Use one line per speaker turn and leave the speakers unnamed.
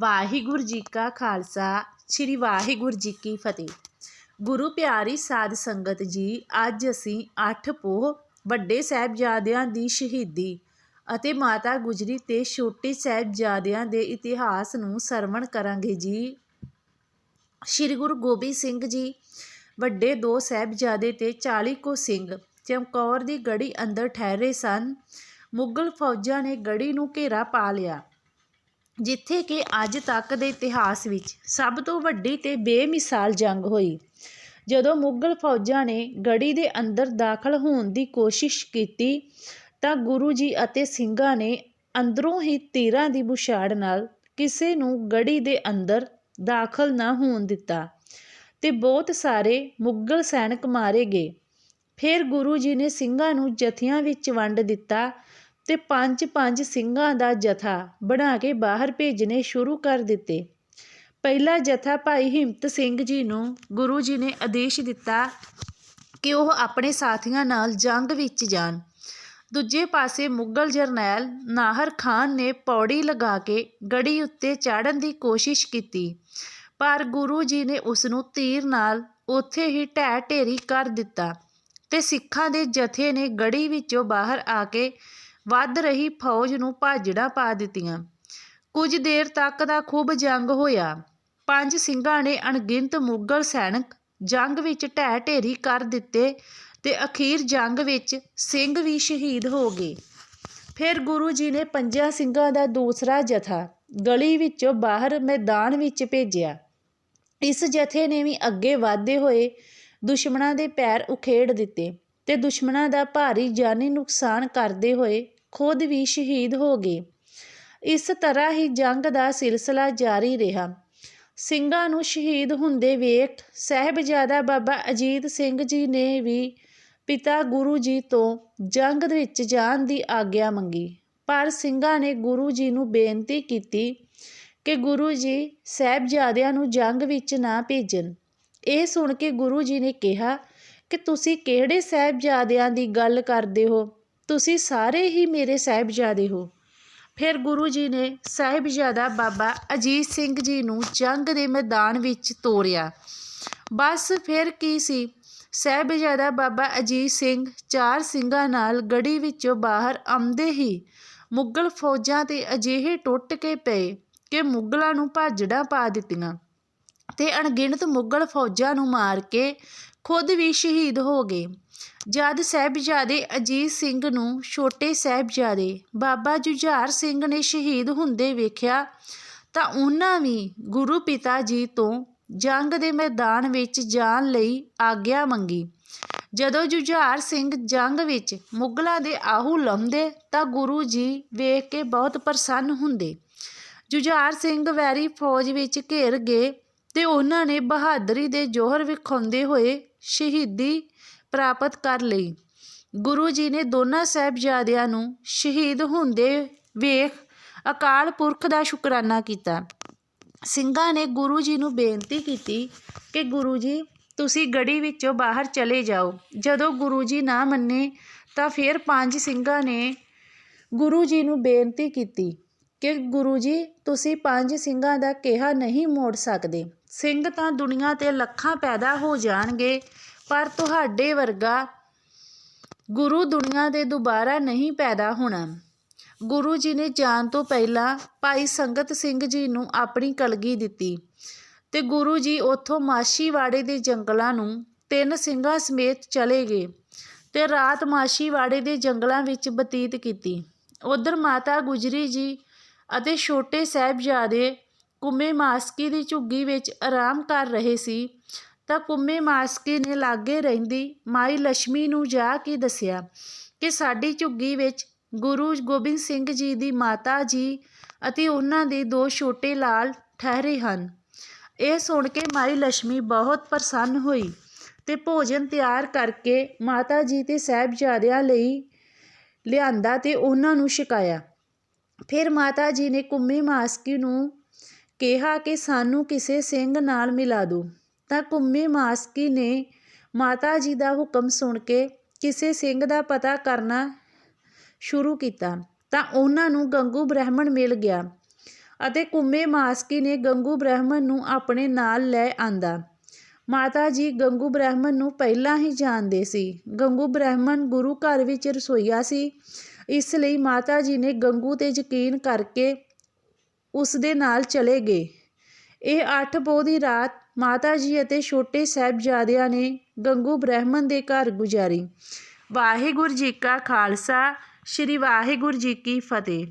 ਵਾਹਿਗੁਰੂ ਜੀ ਕਾ ਖਾਲਸਾ, ਸ੍ਰੀ ਵਾਹਿਗੁਰੂ ਜੀ ਕੀ ਫਤਿਹ। ਗੁਰੂ ਪਿਆਰੀ ਸਾਧ ਸੰਗਤ ਜੀ, ਅੱਜ ਅਸੀਂ ਅੱਠ ਪੋਹ ਵੱਡੇ ਸਾਹਿਬਜ਼ਾਦਿਆਂ ਦੀ ਸ਼ਹੀਦੀ ਅਤੇ ਮਾਤਾ ਗੁਜਰੀ ਤੇ ਛੋਟੇ ਸਾਹਿਬਜ਼ਾਦਿਆਂ ਦੇ ਇਤਿਹਾਸ ਨੂੰ ਸਰਵਣ ਕਰਾਂਗੇ ਜੀ। ਸ੍ਰੀ ਗੁਰੂ ਗੋਬਿੰਦ ਸਿੰਘ ਜੀ, ਵੱਡੇ ਦੋ ਸਾਹਿਬਜ਼ਾਦੇ ਤੇ 40 ਕੋ ਸਿੰਘ ਚਮਕੌਰ ਦੀ ਗੜੀ ਅੰਦਰ ਠਹਿਰੇ ਸਨ। ਮੁਗਲ ਫੌਜਾਂ ਨੇ ਗੜੀ ਨੂੰ ਘੇਰਾ ਪਾ ਲਿਆ। ਜਿੱਥੇ ਕਿ ਅੱਜ ਤੱਕ ਦੇ ਇਤਿਹਾਸ ਵਿੱਚ ਸਭ ਤੋਂ ਵੱਡੀ ਅਤੇ ਬੇਮਿਸਾਲ ਜੰਗ ਹੋਈ। ਜਦੋਂ ਮੁਗਲ ਫੌਜਾਂ ਨੇ ਗੜੀ ਦੇ ਅੰਦਰ ਦਾਖਲ ਹੋਣ ਦੀ ਕੋਸ਼ਿਸ਼ ਕੀਤੀ, ਤਾਂ ਗੁਰੂ ਜੀ ਅਤੇ ਸਿੰਘਾਂ ਨੇ ਅੰਦਰੋਂ ਹੀ ਤੀਰਾਂ ਦੀ ਬੁਛਾੜ ਨਾਲ ਕਿਸੇ ਨੂੰ ਗੜੀ ਦੇ ਅੰਦਰ ਦਾਖਲ ਨਾ ਹੋਣ ਦਿੱਤਾ ਤੇ ਬਹੁਤ ਸਾਰੇ ਮੁਗਲ ਸੈਨਿਕ ਮਾਰੇ ਗਏ। ਫਿਰ ਗੁਰੂ ਜੀ ਨੇ ਸਿੰਘਾਂ ਨੂੰ ਜਥਿਆਂ ਵਿੱਚ ਵੰਡ ਦਿੱਤਾ ਤੇ ਪੰਜ ਪੰਜ ਸਿੰਘਾਂ ਦਾ ਜਥਾ ਬਣਾ ਕੇ ਬਾਹਰ ਭੇਜਣੇ ਸ਼ੁਰੂ ਕਰ ਦਿੱਤੇ। ਪਹਿਲਾ ਜਥਾ ਭਾਈ ਹਿੰਮਤ ਸਿੰਘ ਜੀ ਨੂੰ ਗੁਰੂ ਜੀ ਨੇ ਆਦੇਸ਼ ਦਿੱਤਾ ਕਿ ਉਹ ਆਪਣੇ ਸਾਥੀਆਂ ਨਾਲ ਜੰਗ ਵਿੱਚ ਜਾਣ। ਦੂਜੇ ਪਾਸੇ ਮੁਗਲ ਜਰਨੈਲ ਨਾਹਰ ਖਾਨ ਨੇ ਪੌੜੀ ਲਗਾ ਕੇ ਗੜੀ ਉੱਤੇ ਚੜ੍ਹਨ ਦੀ ਕੋਸ਼ਿਸ਼ ਕੀਤੀ, ਪਰ ਗੁਰੂ ਜੀ ਨੇ ਉਸ ਨੂੰ ਤੀਰ ਨਾਲ ਉੱਥੇ ਹੀ ਢਹਿ ਢੇਰੀ ਕਰ ਦਿੱਤਾ ਤੇ ਸਿੱਖਾਂ ਦੇ ਜਥੇ ਨੇ ਗੜੀ ਵਿੱਚੋਂ ਬਾਹਰ ਆ ਕੇ ਵੱਧ ਰਹੀ ਫੌਜ ਨੂੰ ਭਾਜੜਾਂ ਪਾ ਦਿੱਤੀਆਂ। ਕੁਝ ਦੇਰ ਤੱਕ ਦਾ ਖੂਬ ਜੰਗ ਹੋਇਆ। ਪੰਜ ਸਿੰਘਾਂ ਨੇ ਅਣਗਿਣਤ ਮੁਗਲ ਸੈਨਿਕ ਜੰਗ ਵਿੱਚ ਢਹਿ ਢੇਰੀ ਕਰ ਦਿੱਤੇ ਤੇ ਅਖੀਰ ਜੰਗ ਵਿੱਚ ਸਿੰਘ ਵੀ ਸ਼ਹੀਦ ਹੋ ਗਏ। ਫਿਰ ਗੁਰੂ ਜੀ ਨੇ ਪੰਜਾਂ ਸਿੰਘਾਂ ਦਾ ਦੂਸਰਾ ਜਥਾ ਗਲੀ ਵਿੱਚੋਂ ਬਾਹਰ ਮੈਦਾਨ ਵਿੱਚ ਭੇਜਿਆ। ਇਸ ਜਥੇ ਨੇ ਵੀ ਅੱਗੇ ਵਧਦੇ ਹੋਏ ਦੁਸ਼ਮਣਾਂ ਦੇ ਪੈਰ ਉਖੇੜ ਦਿੱਤੇ ਤੇ ਦੁਸ਼ਮਣਾਂ ਦਾ ਭਾਰੀ ਜਾਨੀ ਨੁਕਸਾਨ ਕਰਦੇ ਹੋਏ ਖੁਦ ਵੀ ਸ਼ਹੀਦ ਹੋ ਗਏ। ਇਸ ਤਰ੍ਹਾਂ ਹੀ ਜੰਗ ਦਾ ਸਿਲਸਿਲਾ ਜਾਰੀ ਰਿਹਾ। ਸਿੰਘਾਂ ਨੂੰ ਸ਼ਹੀਦ ਹੁੰਦੇ ਵੇਖ ਸਾਹਿਬਜ਼ਾਦਾ ਬਾਬਾ ਅਜੀਤ ਸਿੰਘ ਜੀ ਨੇ ਵੀ ਪਿਤਾ ਗੁਰੂ ਜੀ ਤੋਂ ਜੰਗ ਵਿੱਚ ਜਾਣ ਦੀ ਆਗਿਆ ਮੰਗੀ। ਪਰ ਸਿੰਘਾਂ ਨੇ ਗੁਰੂ ਜੀ ਨੂੰ ਬੇਨਤੀ ਕੀਤੀ ਕਿ ਗੁਰੂ ਜੀ ਸਾਹਿਬਜ਼ਾਦਿਆਂ ਨੂੰ ਜੰਗ ਵਿੱਚ ਨਾ ਭੇਜਣ। ਇਹ ਸੁਣ ਕੇ ਗੁਰੂ ਜੀ ਨੇ ਕਿਹਾ ਕਿ ਤੁਸੀਂ ਕਿਹੜੇ ਸਾਹਿਬਜ਼ਾਦਿਆਂ ਦੀ ਗੱਲ ਕਰਦੇ ਹੋ? ਤੁਸੀਂ ਸਾਰੇ ਹੀ ਮੇਰੇ ਸਾਹਿਬਜ਼ਾਦੇ ਹੋ। ਫਿਰ ਗੁਰੂ ਜੀ ਨੇ ਸਾਹਿਬਜ਼ਾਦਾ ਬਾਬਾ ਅਜੀਤ ਸਿੰਘ ਜੀ ਨੂੰ ਜੰਗ ਦੇ ਮੈਦਾਨ ਵਿੱਚ ਤੋਰਿਆ। ਬਸ ਫਿਰ ਕੀ ਸੀ? ਸਾਹਿਬਜ਼ਾਦਾ ਬਾਬਾ ਅਜੀਤ ਸਿੰਘ ਚਾਰ ਸਿੰਘਾਂ ਨਾਲ ਗੜੀ ਵਿੱਚੋਂ ਬਾਹਰ ਆਉਂਦੇ ਹੀ ਮੁਗਲ ਫੌਜਾਂ ਤੇ ਅਜਿਹੇ ਟੁੱਟ ਕੇ ਪਏ ਕਿ ਮੁਗਲਾਂ ਨੂੰ ਭਾਜੜਾਂ ਪਾ ਦਿੱਤੀਆਂ ਤੇ ਅਣਗਿਣਤ ਮੁਗਲ ਫੌਜਾਂ ਨੂੰ ਮਾਰ ਕੇ ਖੁਦ ਵੀ ਸ਼ਹੀਦ ਹੋ ਗਏ। ਜਦ ਸਾਹਿਬਜ਼ਾਦੇ ਅਜੀਤ ਸਿੰਘ ਨੂੰ ਛੋਟੇ ਸਾਹਿਬਜ਼ਾਦੇ ਬਾਬਾ ਜੁਝਾਰ ਸਿੰਘ ਨੇ ਸ਼ਹੀਦ ਹੁੰਦੇ ਵੇਖਿਆ, ਤਾਂ ਉਹਨਾਂ ਵੀ ਗੁਰੂ ਪਿਤਾ ਜੀ ਤੋਂ ਜੰਗ ਦੇ ਮੈਦਾਨ ਵਿੱਚ ਜਾਣ ਲਈ ਆਗਿਆ ਮੰਗੀ। ਜਦੋਂ ਜੁਝਾਰ ਸਿੰਘ ਜੰਗ ਵਿੱਚ ਮੁਗਲਾਂ ਦੇ ਆਹੂ ਲੰਮਦੇ, ਤਾਂ ਗੁਰੂ ਜੀ ਵੇਖ ਕੇ ਬਹੁਤ ਪ੍ਰਸੰਨ ਹੁੰਦੇ। ਜੁਝਾਰ ਸਿੰਘ ਵੈਰੀ ਫੌਜ ਵਿੱਚ ਘੇਰ ਗਏ ਤੇ ਉਹਨਾਂ ਨੇ ਬਹਾਦਰੀ ਦੇ ਜੋਹਰ ਵਿਖਾਉਂਦੇ ਹੋਏ ਸ਼ਹੀਦੀ ਪ੍ਰਾਪਤ ਕਰ ਲਈ। ਗੁਰੂ ਜੀ ਨੇ ਦੋਨਾਂ ਸਾਹਿਬਜ਼ਾਦਿਆਂ ਨੂੰ ਸ਼ਹੀਦ ਹੁੰਦੇ ਵੇਖ ਅਕਾਲ ਪੁਰਖ ਦਾ ਸ਼ੁਕਰਾਨਾ ਕੀਤਾ। ਸਿੰਘਾਂ ਨੇ ਗੁਰੂ ਜੀ ਨੂੰ ਬੇਨਤੀ ਕੀਤੀ ਕਿ ਗੁਰੂ ਜੀ, ਤੁਸੀਂ ਗੜੀ ਵਿੱਚੋਂ ਬਾਹਰ ਚਲੇ ਜਾਓ। ਜਦੋਂ ਗੁਰੂ ਜੀ ਨਾ ਮੰਨੇ ਤਾਂ ਫਿਰ ਪੰਜ ਸਿੰਘਾਂ ਨੇ ਗੁਰੂ ਜੀ ਨੂੰ ਬੇਨਤੀ ਕੀਤੀ ਕਿ ਗੁਰੂ ਜੀ, ਤੁਸੀਂ ਪੰਜ ਸਿੰਘਾਂ ਦਾ ਕਿਹਾ ਨਹੀਂ ਮੋੜ ਸਕਦੇ। ਸਿੰਘ ਤਾਂ ਦੁਨੀਆ ਤੇ ਲੱਖਾਂ ਪੈਦਾ ਹੋ ਜਾਣਗੇ ਪਰ ਤੁਹਾਡੇ ਵਰਗਾ ਗੁਰੂ ਦੁਨੀਆ ਦੇ ਦੁਬਾਰਾ ਨਹੀਂ ਪੈਦਾ ਹੋਣਾ। ਗੁਰੂ ਜੀ ਨੇ ਜਾਣ ਤੋਂ ਪਹਿਲਾਂ ਭਾਈ ਸੰਗਤ ਸਿੰਘ ਜੀ ਨੂੰ ਆਪਣੀ ਕਲਗੀ ਦਿੱਤੀ ਤੇ ਗੁਰੂ ਜੀ ਉੱਥੋਂ ਮਾਸ਼ੀਵਾੜੇ ਦੇ ਜੰਗਲਾਂ ਨੂੰ ਤਿੰਨ ਸਿੰਘਾਂ ਸਮੇਤ ਚਲੇ ਗਏ ਤੇ ਰਾਤ ਮਾਸ਼ੀਵਾੜੇ ਦੇ ਜੰਗਲਾਂ ਵਿੱਚ ਬਤੀਤ ਕੀਤੀ। ਉਧਰ ਮਾਤਾ ਗੁਜਰੀ ਜੀ ਅਤੇ ਛੋਟੇ ਸਾਹਿਬਜ਼ਾਦੇ ਕੁੰਮੇ ਮਾਸਕੀ ਦੀ ਝੁੱਗੀ ਵਿੱਚ ਆਰਾਮ ਕਰ ਰਹੇ ਸੀ ਤਾਂ ਕੁੰਮੇ ਮਾਸਕੀ ਨੇ ਲਾਗੇ ਰਹਿੰਦੀ ਮਾਈ ਲక్ష్ਮੀ ਨੂੰ ਜਾ ਕੇ ਦੱਸਿਆ ਕਿ ਸਾਡੀ ਝੁੱਗੀ ਵਿੱਚ ਗੁਰੂ ਗੋਬਿੰਦ ਸਿੰਘ ਜੀ ਦੀ ਮਾਤਾ ਜੀ ਅਤੇ ਉਹਨਾਂ ਦੇ ਦੋ ਛੋਟੇ ਲਾਲ ਠਹਿਰੇ ਹਨ। ਇਹ ਸੁਣ ਕੇ ਮਾਈ ਲక్ష్ਮੀ ਬਹੁਤ ਪ੍ਰਸੰਨ ਹੋਈ ਤੇ ਭੋਜਨ ਤਿਆਰ ਕਰਕੇ ਮਾਤਾ ਜੀ ਤੇ ਸਹਿਬਜ਼ਾਦਿਆਂ ਲਈ ਲਿਆਂਦਾ ਤੇ ਉਹਨਾਂ ਨੂੰ ਸ਼ਿਕਾਇਆ ਫਿਰ ਮਾਤਾ ਜੀ ਨੇ ਕੁੰਮੇ ਮਾਸਕੀ ਨੂੰ ਕਿਹਾ ਕਿ ਸਾਨੂੰ ਕਿਸੇ ਸਿੰਘ ਨਾਲ ਮਿਲਾ ਦਿਓ। ਤਾਂ ਕੁੰਮੀ ਮਾਸਕੀ ਨੇ ਮਾਤਾ ਜੀ ਦਾ ਹੁਕਮ ਸੁਣ ਕੇ ਕਿਸੇ ਸਿੰਘ ਦਾ ਪਤਾ ਕਰਨਾ ਸ਼ੁਰੂ ਕੀਤਾ ਤਾਂ ਉਹਨਾਂ ਨੂੰ ਗੰਗੂ ਬ੍ਰਾਹਮਣ ਮਿਲ ਗਿਆ ਅਤੇ ਕੁੰਮੇ ਮਾਸਕੀ ਨੇ ਗੰਗੂ ਬ੍ਰਾਹਮਣ ਨੂੰ ਆਪਣੇ ਨਾਲ ਲੈ ਆਂਦਾ। ਮਾਤਾ ਜੀ ਗੰਗੂ ਬ੍ਰਾਹਮਣ ਨੂੰ ਪਹਿਲਾਂ ਹੀ ਜਾਣਦੇ ਸੀ। ਗੰਗੂ ਬ੍ਰਾਹਮਣ ਗੁਰੂ ਘਰ ਵਿੱਚ ਰਸੋਈਆ ਸੀ। ਇਸ ਲਈ ਮਾਤਾ ਜੀ ਨੇ ਗੰਗੂ ਤੇ ਯਕੀਨ ਕਰਕੇ ਉਸ ਦੇ ਨਾਲ ਚਲੇ ਗਏ। ਇਹ ਅੱਠ ਪੋਹ ਦੀ ਰਾਤ ਮਾਤਾ ਜੀ ਅਤੇ ਛੋਟੇ ਸਾਹਿਬਜ਼ਾਦਿਆਂ ਨੇ ਗੰਗੂ ਬ੍ਰਾਹਮਣ ਦੇ ਘਰ ਗੁਜ਼ਾਰੀ। ਵਾਹਿਗੁਰੂ ਜੀ ਕਾ ਖਾਲਸਾ, ਸ੍ਰੀ ਵਾਹਿਗੁਰੂ ਜੀ ਕੀ ਫਤਿਹ।